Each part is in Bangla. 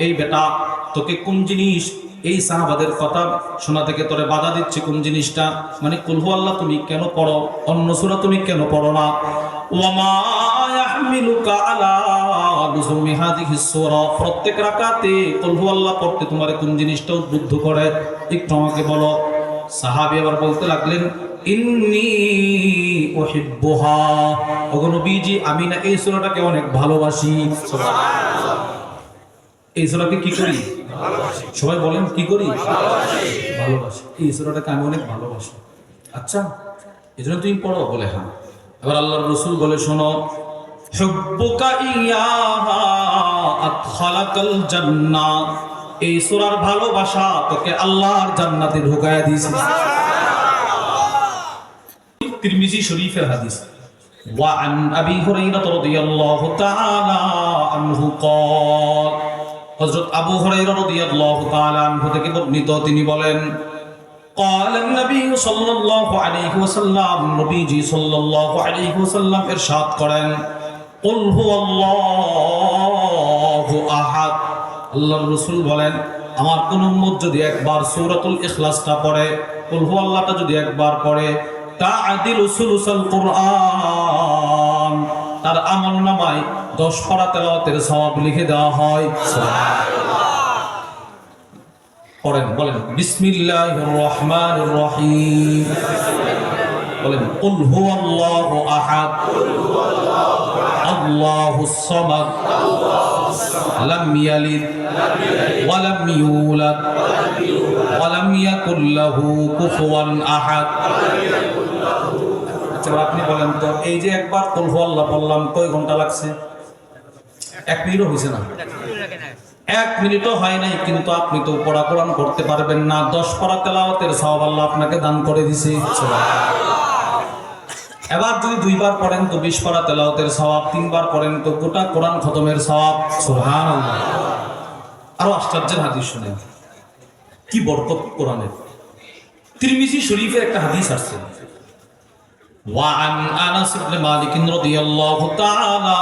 এই বেটা, তোকে কোন জিনিস এই সাহাবাদের কথা শোনা থেকে তোরে বাধা দিচ্ছে? কোন জিনিসটা? মানে কুলহু আল্লাহ, তুমি কেন পড়ো? অন্য সুরা তুমি কেন পড়ো না? প্রত্যেক পড়তে তোমার কোন করে? বলো। সাহাবী আবার বলতে লাগলেন, ইন্নি আমি না এই সূরাটাকে অনেক ভালোবাসি। এই সূরাকে কি করি সবাই বলেন কি করি ভালোবাসি এই সূরাটাকে আমি অনেক ভালোবাসি আচ্ছা এই জন্য তুমি পড়ো বলে হ্যাঁ এবার আল্লাহর রসুল বলে শোনো হুব্বুকা ইয়াহা আদখালাকাল জান্নাহ এই সূরার ভালোবাসা তোকে আল্লাহর জান্নাতে ঢুকায়া দিয়েছে তিরমিজি শরীফের হাদিস وعن أبي هريرة رضي الله تعالى عنه قال হযরত আবু হুরায়রা রাদিয়াল্লাহু তাআলা আনহু থেকে বর্ণিত তিনি বলেন قال النبي صلى الله عليه وسلم নবীজি সাল্লাল্লাহু আলাইহি ওয়াসাল্লাম ইরশাদ করেন قل هو الله আহাদ আল্লাহর রাসূল বলেন আমার কোন উম্মত যদি একবার সূরাতুল ইখলাসটা পড়ে কুল হু আল্লাহটা যদি একবার পড়ে তাআদিলু সুলুসাল কুরআন তার আমল নামায় 10 পারা তেলাওয়াতের সওয়াব লিখে দেওয়া হয়। পড়েন, বলেন, বিসমিল্লাহির রহমানির রহিম। বলেন, কুল হুয়াল্লাহু আহাদ, আল্লাহুস সামাদ, লাম ইয়ালিদ ওয়া লাম ইউলাদ ওয়া লাম ইয়াকুল লাহু কুফুয়ান আহাদ। এবার আপনি বলেন, তো এই যে একবার কুল হুয়াল্লাহ বললাম, কয় ঘণ্টা লাগছে? এক মিনিটও হয়েছে না। এক মিনিটও হয় নাই, কিন্তু আপনি তো পড়া কোরআন করতে পারবেন না। দশ পড়া তেলাওয়াতের সওয়াব আল্লাহ আপনাকে দান করে দিছে। এবার যদি দুইবার পড়েন তো বিশ পড়া তেলাওয়াতের সওয়াব, তিনবার পড়েন তো গোটা কোরআন খতমের সওয়াব। সুবহানাল্লাহ। আরও আশ্চর্যের হাদিস শুনেন। কি বরকত কোরআনের। তিরমিজি শরীফের একটা হাদিস আসছে। وعن انس بن مالك رضي الله تعالى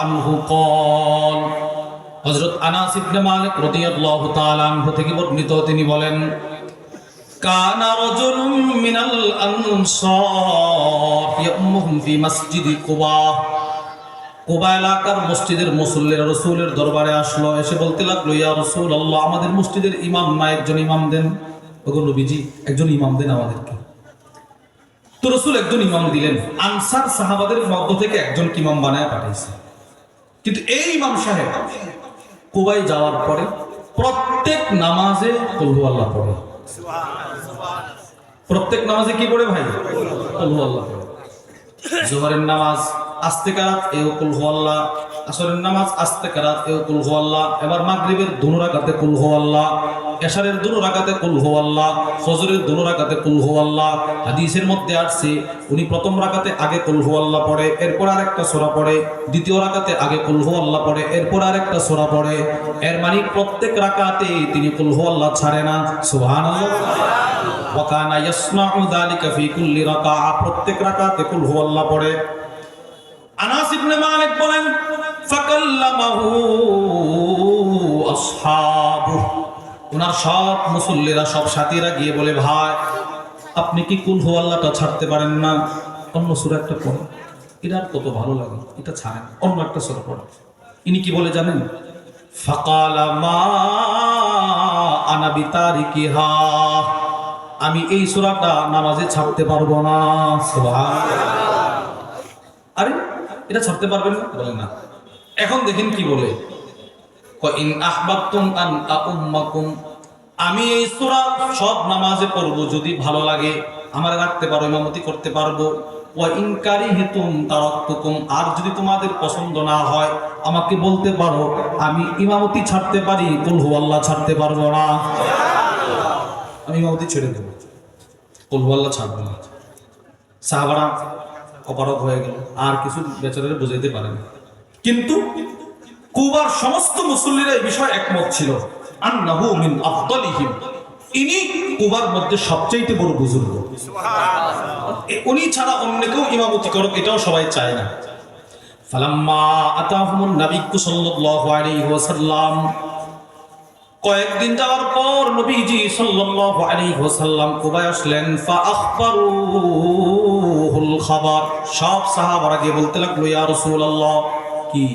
عنه قال হযরত আনাস ইবনে মালিক রাদিয়াল্লাহু তাআলা আনহু থেকে বর্ণিত তিনি বলেন কানা রাজুলুম মিনাল আনসার ইয়ামুহুম ফি মসজিদি কুবা কুবা এলাকার মসজিদের মুসল্লিরা রসুলের দরবারে আসলো এসে বলতে লাগলো ইয়া রসুল আল্লাহ আমাদের মসজিদের ইমাম না একজন ইমাম দেন ওগো নবীজি একজন ইমাম দেন আমাদেরকে তো রসুল একজন ইমাম দিলেন। আনসার সাহাবাদের মধ্য থেকে একজন ইমাম বানায় পাঠিয়েছে কিন্তু এই ইমাম সাহেব কুবাই যাওয়ার পরে প্রত্যেক নামাজে কলহু আল্লাহ পড়ে। প্রত্যেক নামাজে কি পড়ে ভাই? কলহু আল্লাহ পড়ে। জোহরের নামাজ আস্তে কারাত, এও কলহু আল্লাহ। আসরের নামাজ আস্তে কারাত, এও কুলহু আল্লাহ এবার মাগরিবের দুনো রাকাতে কুলহু আল্লাহ এশারের দুনো রাকাতে কুলহু আল্লাহ ফজরের দুনো রাকাতে কুলহু আল্লাহ হাদিসের মধ্যে আসছে, উনি প্রথম রাকাতে আগে কুলহু আল্লাহ পড়ে, এরপর আরেকটা সূরা পড়ে, দ্বিতীয় রাকাতে আগে কুলহু আল্লাহ পড়ে, এরপর আরেকটা সূরা পড়ে। এর মানে প্রত্যেক রাকাতে তিনি কুলহু আল্লাহ ছাড়ে না। সুবহানাল্লাহ। ওয়াকানা ইয়াসমাউ যালিকা ফি কুল্লি রাকাআ। প্রত্যেক রাকাতে কুল হুয়াল্লাহ পড়ে। আনাস ইবনে মালিক বলেন ওনার সব মুসল্লিরা, সব সাথীরা গিয়ে বলে, ভাই, আপনি কি কুল হুয়াল্লাহটা ছাড়তে পারেন না? অন্য সূরা একটা পড়েন এটা আর কত ভালো লাগে, এটা ছাড়েন, অন্য একটা সূরা পড়েন। ইনি কি বলে জানেন? ফাকালা মা আমি এই সুরাটা নামাজে ছাড়তে পারব না। সুবহানাল্লাহ। আরে, এটা ছাড়তে পারবেন না? বলে না। এখন দেখেন কি বলে? আমি এই সূরা সব নামাজে পড়ব, যদি ভালো লাগে, আমার রাখতে পারো, ইমামতি করতে পারব। আর যদি তোমাদের পছন্দ না হয়, আমাকে বলতে পারো, আমি ইমামতি ছাড়তে পারি, কুল হুয়াল্লাহ ছাড়তে পারব না। আমি ইমামতি ছেড়ে দেবো। কলহুয়াল্লা ছাড়বো না। সাহাবারা অপারক হয়ে গেল, আর কিছু বেচারে বুঝাইতে পারে না কিন্তু কুবার সমস্ত মুসল্লিরা এই বিষয়ে একমত ছিল। ইনি কুবার মধ্যে বড় উনি ছাড়া অন্য কেউ এটাও সবাই চায় না। ফালাম্মা কয়েকদিন যাওয়ার পর নবীজি সাল্লাল্লাহু কুবায় আসলেন সব সাহাবারা গিয়ে বলতে লাগল, ইয়া কি?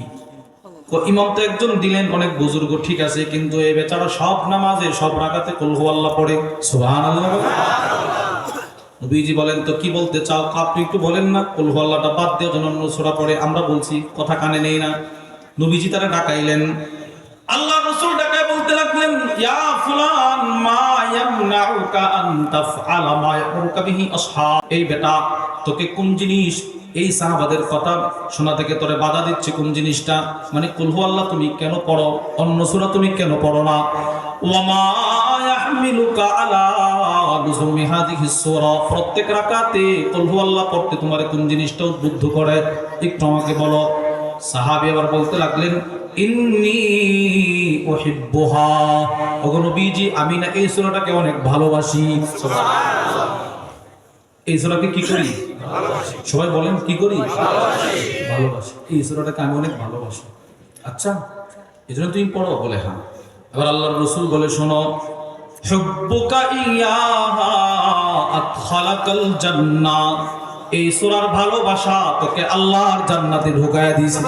ইমাম তো একজন দিলেন, অনেক বুজুর্গ ঠিক আছে, কিন্তু এই বেচারা সব নামাজে, সব রাগাতে কুল হুয়াল্লাহ পড়ে। সুবহানাল্লাহ নবীজি বলেন, তো কি বলতে চাও? আপনি একটু বলেন না, কুল হুয়াল্লাহটা বাদ দিয়ে যেন অন্য সূরা পড়ে, আমরা বলছি, কথা কানে নেই না। নবীজি তারা ডাকাইলেন। আল্লাহ রাসূল ডাকায় বলতে লাগলেন, ইয়া ফুলান মা ইয়ামনাউকা আন তাফআলা মা ইয়ামুরুকা বিহি আসহাব। এই বেটা, তোকে কোন জিনিস এই সাহাবাদের কথা শোনা থেকে তোরে বাধা দিচ্ছে, কোন জিনিসটা? মানে কুলহু আল্লাহ, তুমি কেন পড়ো? অন্য সূরা তুমি কেন পড়ো না? তোমার কোন করে? আমাকে বলো। সাহাবী আবার বলতে লাগলেন, ইন্নি আমি না এই সূরাটাকে অনেক ভালোবাসি। এই সূরাকে কি করি? সবাই বলেন, কি করি? ভালোবাসি। এই সূরাটাকে আমি অনেক ভালোবাসি। আচ্ছা এই জন্য তুমি পড়ো বলে হ্যাঁ। এবার আল্লাহর রসুল বলে, শোনো এই সূরার ভালোবাসা তোকে আল্লাহর জান্নাতে ঢুকায় দিয়েছে।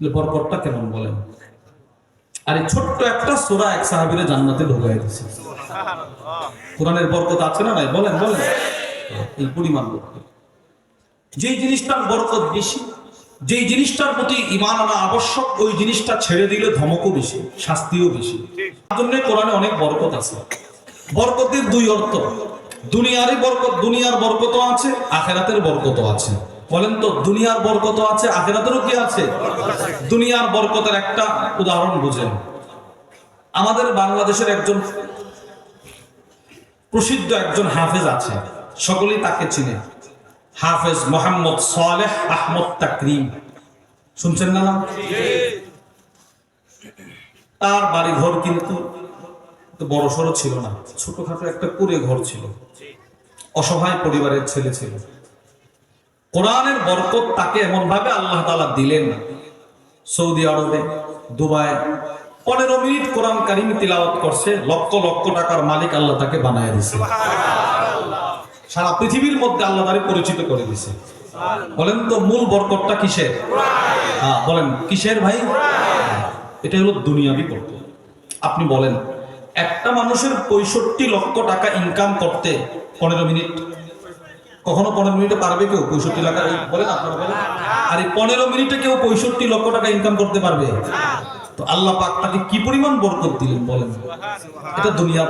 বরকতটা কেমন বলেন? আর এই ছোট্ট একটা সূরা এক সাহাবীরে জান্নাতে ঢুকায় দিয়েছে কোরআনের বরকত আছে না নাই? বলেন বলেন। এই পরিমাণ বরকত যেই জিনিসটার বরকত বেশি যেই জিনিসটার প্রতি ইমান আনা আবশ্যক ওই জিনিসটা ছেড়ে দিলে ধমকও বেশি শাস্তিও বেশি। তার জন্য কোরআনে অনেক বরকত আছে। বরকতের দুই অর্থ। দুনিয়ারই বরকত দুনিয়ার বরকত আছে আখেরাতের বরকত আছে। বলেন তো, দুনিয়ার বরকত আছে, আখেরাতেরও কি আছে? দুনিয়ার বরকতের একটা উদাহরণ বুঝেন। আমাদের বাংলাদেশের একজন প্রসিদ্ধ একজন হাফেজ আছে, সকলেই তাকে চিনে। হাফেজ মোহাম্মদ সালেহ আহমদ তাকরিম। শুনছেন না? তার বাড়ি ঘর কিন্তু বড় সড়ো ছিল না, ছোটখাটো একটা কুড়ে ঘর ছিল। অসহায় পরিবারের ছেলে ছিল। কোরআনের বরকত তাকে এমন ভাবে আল্লাহ তাআলা দিলেন সৌদি আরবে দুবাই পনেরো মিনিট কোরআন কারিম তিলাওয়াত করছে লক্ষ লক্ষ টাকার মালিক আল্লাহ তাকে বানায় দিছে সারা পৃথিবীর মধ্যে আল্লাহ তারে পরিচিত করে দিছে বলেন তো মূল বরকতটা কিসের? হ্যাঁ বলেন কিসের ভাই? এটা হলো দুনিয়াবি বরকত। আপনি বলেন একটা মানুষের পঁয়ষট্টি লক্ষ টাকা ইনকাম করতে পনেরো মিনিট কখনো পনেরো মিনিটে পারবে কেউ? পঁয়ষট্টি লাখ বলেন আপনারা বলেন। আর এই পনেরো মিনিটে কেউ পঁয়ষট্টি লক্ষ টাকা ইনকাম করতে পারবে? তো আল্লাহ পাক তাকে কি পরিমাণ বরকত দিলেন বলেন? এটা দুনিয়া